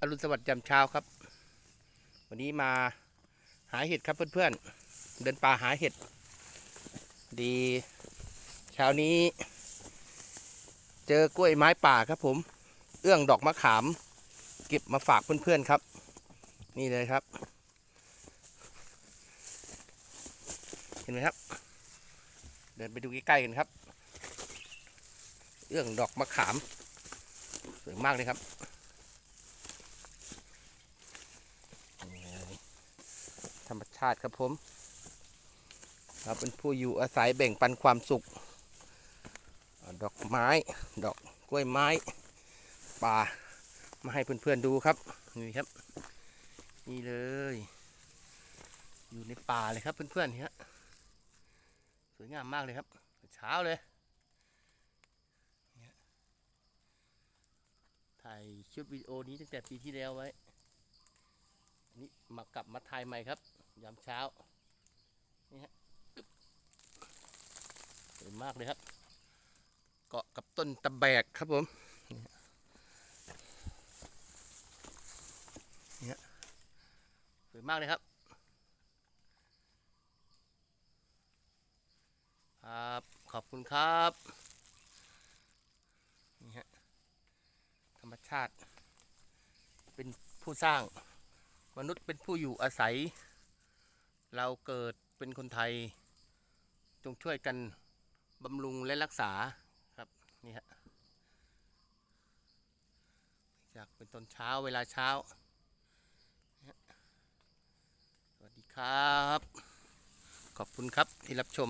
อรุณสวัสดิ์ยามเช้าครับ วันนี้มาหาเห็ดครับเพื่อนๆ เดินป่าหาเห็ด ดีเช้านี้ เจอกล้วยไม้ป่าครับผม เอื้องดอกมะขาม เก็บมาฝากเพื่อนๆครับ นี่เลยครับ เห็นไหมครับ เดินไปดูใกล้ๆกันครับ เอื้องดอกมะขาม สวยมากเลยครับ ธรรมชาติครับผม เราเป็นผู้อยู่อาศัยแบ่งปันความสุข ดอกไม้ ดอกกล้วยไม้ ป่า มาให้เพื่อนๆดูครับ นี่ครับ นี่เลย อยู่ในป่าเลยครับเพื่อนๆนี่ฮะสวยงามมากเลยครับ เช้าเลยถ่ายชุดวิดีโอนี้ตั้งแต่ปีที่แล้วไว้ มากลับมาถ่ายใหม่ครับ ยามเช้า นี่ฮะสวยมากเลยครับ เกาะกับต้นตะแบกครับผมนี่ฮะสวยมากเลยครับครับขอบคุณครับนี่ฮะธรรมชาติเป็นผู้สร้าง มนุษย์เป็นผู้อยู่อาศัย เราเกิดเป็นคนไทย จงช่วยกันบำรุงและรักษาครับนี่ฮะจากเป็นตอนเช้าเวลาเช้า สวัสดีครับ ขอบคุณครับที่รับชม